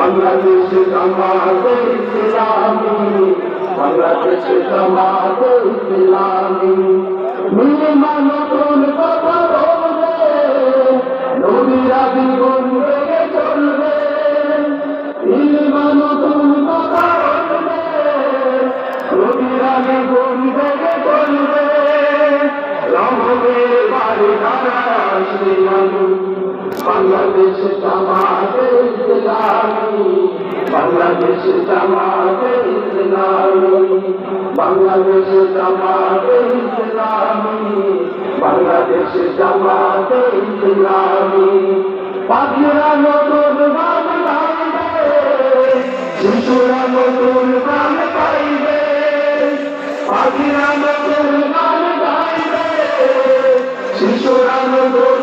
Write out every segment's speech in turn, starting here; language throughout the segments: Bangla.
বাংলাদেশ জামাতে ইসলামী বাংলাদেশ জামাতে ইসলামী। নির্মাণ নতুন কথা বলবে নবীরা জীবন বেগে চলবে। নির্মাণ নতুন কথা বলবে নবীরা জীবন বেগে চলবে। রহমের বাড়ি দ্বারা আসবে মানুষ বাংলাদেশ জামাতে ইসলামী, বাংলাদেশ জামাতে ইসলামী, বাংলাদেশ জামাতে ইসলামী, বাংলাদেশ জামাতে ইসলামী। পাখিরা নতুন গান গাইবে শিশুরা নতুন পাখিরা নতুন শিশুরা নতুন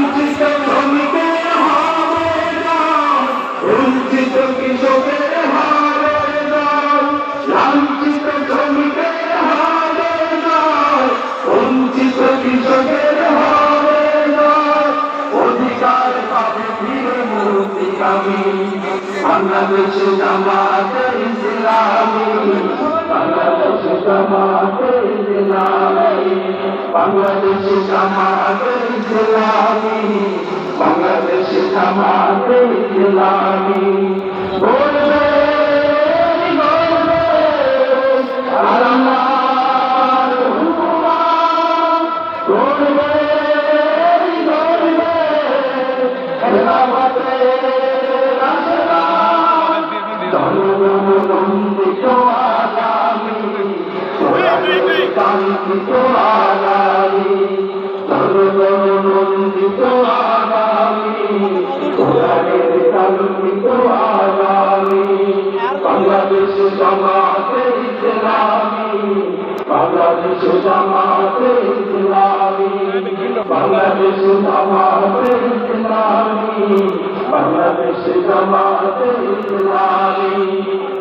বাংলাদেশ জামাতে ইসলামী বাংলাদেশ জামাতে ইসলামী বাংলাদেশ জামাতে ইসলামী বাংলাদেশ জামাতে ইসলামী কোরআনের কাঙ্ক্ষিত আগামী জনগণনন্দিত আগামী কোরআনের কাঙ্ক্ষিত আগামী বাংলাদেশ জামাতে ইসলামী বাংলাদেশ জামাতে ইসলামী বাংলাদেশ জামাতে ইসলামী বাংলাদেশ জামাতে ইসলামী